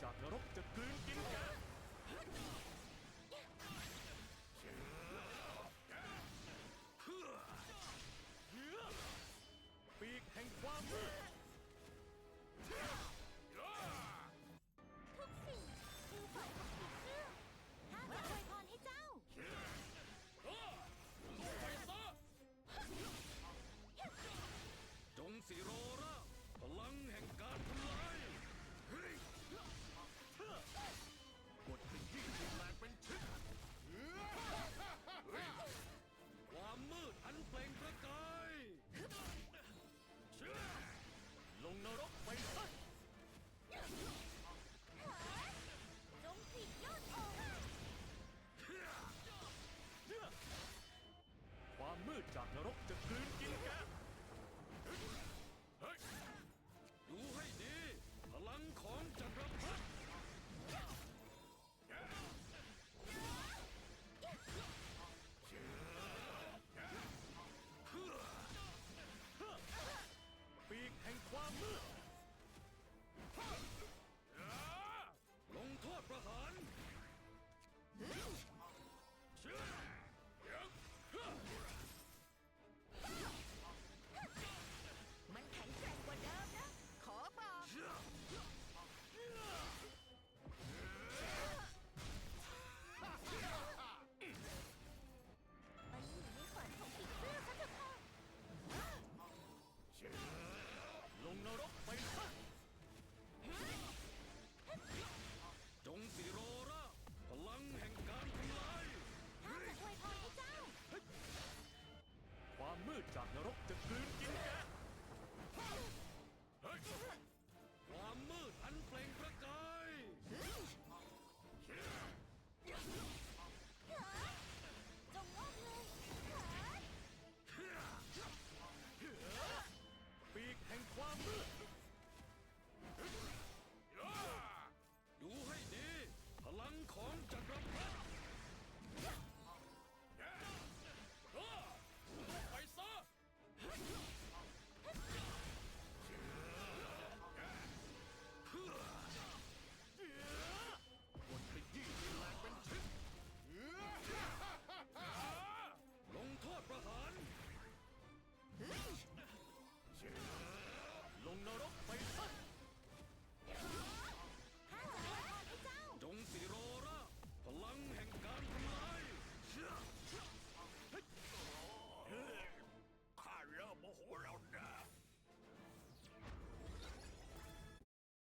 자, 벼룩 끈 낑깡.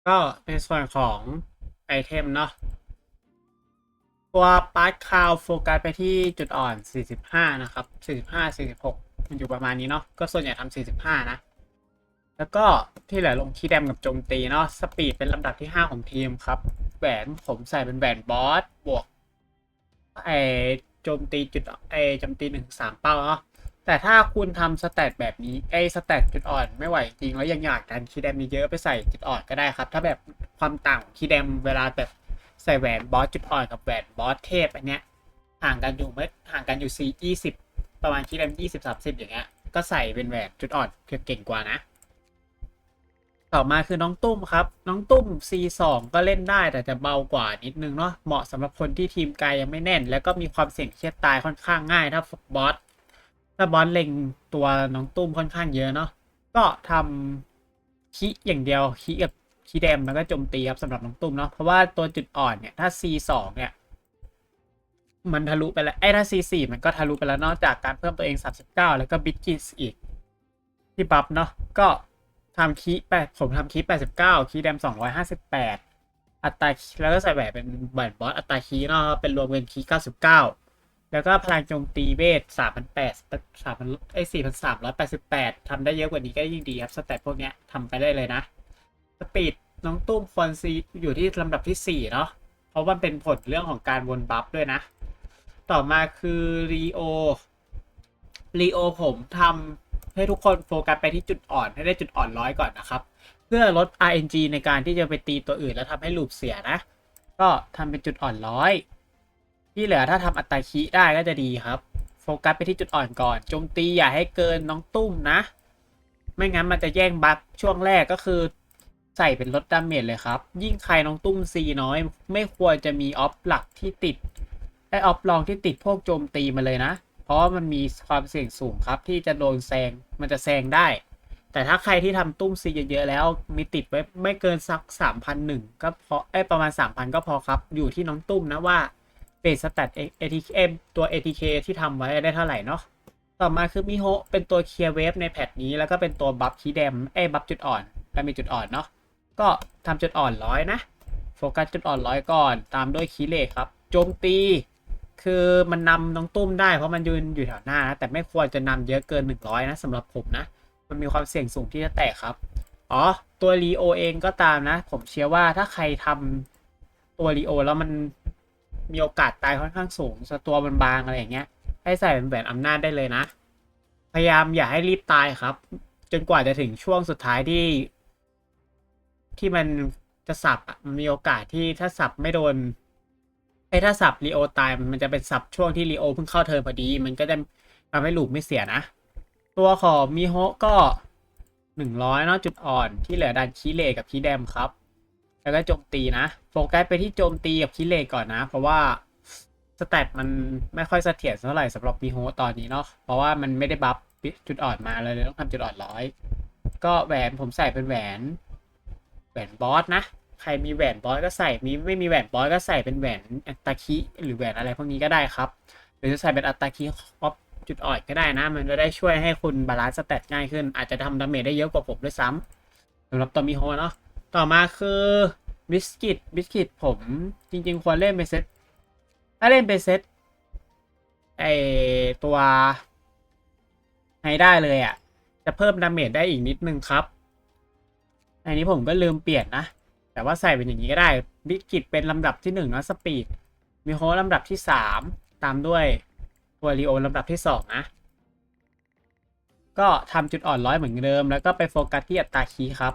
ก็ในส่วนของไอเทมเนาะตัวปาร์ตคาวโฟกัสไปที่จุดอ่อน 45 นะครับ 45 46 มันอยู่ประมาณนี้เนาะก็ส่วนใหญ่ทำ45 นะ แล้วก็ที่เหลือลงคีย์แดมกับโจมตีเนาะสปีดเป็นลำดับที่ 5 ของทีมครับ แหวนผมใส่เป็นแหวนบอส บวกไอโจมตีจุดไอโจมตีหนึ่งสามเป้าเนาะ แต่ถ้าคุณทำสแตทแบบนี้ไอสแตทจุดอ่อนไม่ไหวจริงแล้วยังอยากดันคีย์แดมีเยอะไปใส่จุดอ่อนก็ได้ครับ ถ้าแบบความต่างคีย์แดมเวลาแบบใส่แหวนบอสจุดอ่อนกับแหวนบอสเทพอันเนี้ยห่างกันอยู่ไม่ห่างกันอยู่สี่ยี่สิบประมาณคีย์แดมยี่สิบสามสิบอย่างเงี้ยก็ใส่เป็นแหวนจุดอ่อนเก่งกว่านะ ต่อมาคือน้องตุ้มครับ น้องตุ้ม C2 ก็เล่นได้แต่จะเบากว่านิดนึงเนาะเหมาะสำหรับคนที่ทีมกายยังไม่แน่น แล้วก็มีความเสี่ยงเครียดตายค่อนข้างง่ายถ้าบอส ถ้าบอสเล็งตัวน้องตุ้มค่อนข้างเยอะเนาะก็ทำคีอย่างเดียวคีกับคีแดมแล้วก็โจมตีครับสำหรับน้องตุ้มเนาะเพราะว่าตัวจุดอ่อนเนี่ยถ้า C2 เนี่ยมันทะลุไปแล้วไอ้ถ้า C4 มันก็ทะลุไปแล้วนอกจากการเพิ่มตัวเอง 39 แล้วก็บิทกิสอีก ที่บัฟเนาะก็ทำคีแปดผมทำคีแปดสิบเก้าคีแดมสองร้อยห้าสิบแปดอัตราแล้วก็ใส่แบบเป็นแบนบอสอัตราคีเนาะเป็นรวมเป็นคีเก้าสิบเก้า แล้วก็พลังโจมตีเวทสามพันแปดสามพันไอสี่พันสามร้อยแปดสิบแปดทำได้เยอะกว่านี้ก็ยิ่งดีครับสแตทพวกเนี้ยทำไปได้เลยนะ สปีดน้องตุ้มฟอนซีอยู่ที่ลำดับที่สี่เนาะ เพราะมันเป็นผลเรื่องของการวนบัฟด้วยนะ ต่อมาคือรีโอรีโอผมทำให้ทุกคนโฟกัสไปที่จุดอ่อนให้ได้จุดอ่อนร้อยก่อนนะครับ เพื่อลด RNG ในการที่จะไปตีตัวอื่นแล้วทำให้ลูปเสียนะ ก็ทำเป็นจุดอ่อนร้อย ที่เหลือถ้าทำอัตาคิได้ก็จะดีครับ โฟกัสไปที่จุดอ่อนก่อนโจมตีอย่าให้เกินน้องตุ้มนะ ไม่งั้นมันจะแย่งบัฟช่วงแรกก็คือ ใส่เป็นลดดาเมจเลยครับ ยิ่งใครน้องตุ้มซีน้อย ไม่ควรจะมีออฟหลักที่ติดไอออฟลองที่ติดพวกโจมตีมาเลยนะ เพราะมันมีความเสี่ยงสูงครับ ที่จะโดนแซงมันจะแซงได้ แต่ถ้าใครที่ทำตุ้มซีเยอะๆแล้วมีติดไว้ไม่เกินสักสามพันหนึ่งก็พอไอประมาณสามพันก็พอครับ อยู่ที่น้องตุ้มนะว่า เบสสแตทเอทีเอตัว ATK ที่ทำไว้ได้เท่าไหร่เนาะต่อมาคือมิโฮเป็นตัวเคลียร์เวฟในแพทนี้แล้วก็เป็นตัวบัฟคีแดมเอ้บัฟจุดอ่อนและมีจุดอ่อนเนาะก็ทำจุดอ่อนร้อยนะ โฟกัสจุดอ่อนร้อยก่อน ตามด้วยคีเลครับโจมตี คือมันนำน้องตุ้มได้เพราะมันยืนอยู่แถวหน้านะแต่ไม่ควรจะนำเยอะเกิน 100 นะสำหรับผมนะ มันมีความเสี่ยงสูงที่จะแตกครับอ๋อตัวรีโอเองก็ตามนะ ผมเชื่อว่าถ้าใครทำตัวรีโอแล้วมัน มีโอกาสตายค่อนข้างสูงสตัวมันบางอะไรอย่างเงี้ย ให้ใส่เป็นแหวนอำนาจได้เลยนะ พยายามอย่าให้รีบตายครับ จนกว่าจะถึงช่วงสุดท้ายที่ ที่มันจะสับมันมีโอกาสที่ถ้าสับไม่โดนไอ้ถ้าสับรีโอตายมันจะเป็นสับช่วงที่รีโอเพิ่งเข้าเทิร์นพอดี มันก็จะทำให้ลูกไม่เสียนะ ตัวของมิโฮก็หนึ่งร้อยเนาะจุดอ่อนที่เหลือดันคีเลกับคีแดมครับ แล้วก็โจมตีนะโฟกัสไปที่โจมตีกับคีเลก่อนนะ เพราะว่าสแตทมันไม่ค่อยเสถียรเท่าไหร่สำหรับมิโฮตอนนี้เนาะเพราะว่ามันไม่ได้บัฟจุดอ่อนมาเลยเลยต้องทำจุดอ่อนร้อยก็แหวนผมใส่เป็นแหวนแหวนบอสนะใครมีแหวนบอสก็ใส่มีไม่มีแหวนบอสก็ใส่เป็นแหวนอัตาคิหรือแหวนอะไรพวกนี้ก็ได้ครับหรือจะใส่เป็นอัตตาคิออฟจุดอ่อนก็ได้นะ มันจะได้ช่วยให้คุณบาลานซ์สเตตง่ายขึ้น อาจจะทำดาเมจได้เยอะกว่าผมด้วยซ้ำสำหรับตัวมิโฮเนาะ ต่อมาคือบิสกิตบิสกิตผมจริง ๆ ควรเล่นเป็นเซตถ้าเล่นเป็นเซตไอตัวไฮได้เลยอะ่ะ จะเพิ่มดาเมจได้อีกนิดนึงครับ อันนี้ผมก็ลืมเปลี่ยนนะ แต่ว่าใส่เป็นอย่างนี้ก็ได้บิสกิตเป็นลำดับที่หนึ่งนะสปีดมีโฮลำดับที่สามตามด้วยตัวรีโอลำดับที่สองนะ ก็ทำจุดอ่อนร้อยเหมือนเดิม แล้วก็ไปโฟกัสที่อัตราคีครับ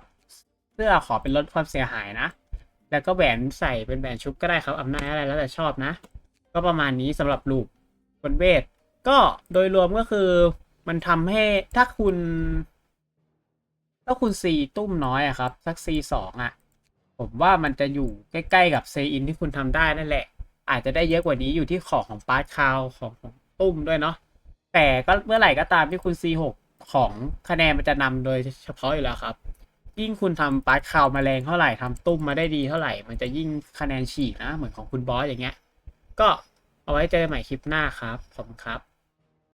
เพื่อขอเป็นลดความเสียหายนะ แล้วก็แหวนใส่เป็นแหวนชุบก็ได้ครับอำนาจอะไรแล้วแต่ชอบนะ ก็ประมาณนี้สำหรับลูกบนเวท ก็โดยรวมก็คือมันทำให้ถ้าคุณ ถ้าคุณซีตุ้มน้อยอะครับ สักซีสองอะผมว่ามันจะอยู่ใกล้ๆกับเซอินที่คุณทำได้นั่นแหละ อาจจะได้เยอะกว่านี้อยู่ที่ของของปาร์ตคาวของของตุ้มด้วยเนาะแต่ก็เมื่อไหร่ก็ตามที่คุณ C6 ของคะแนนมันจะนำโดยเฉพาะอยู่แล้วครับ ยิ่งคุณทำปาร์ตคาวมาแรงเท่าไหร่ทำตุ้มมาได้ดีเท่าไหร่ มันจะยิ่งคะแนนฉีกนะ เหมือนของคุณบอสอย่างเงี้ย ก็เอาไว้เจอกันใหม่คลิปหน้าครับ ขอบคุณครับ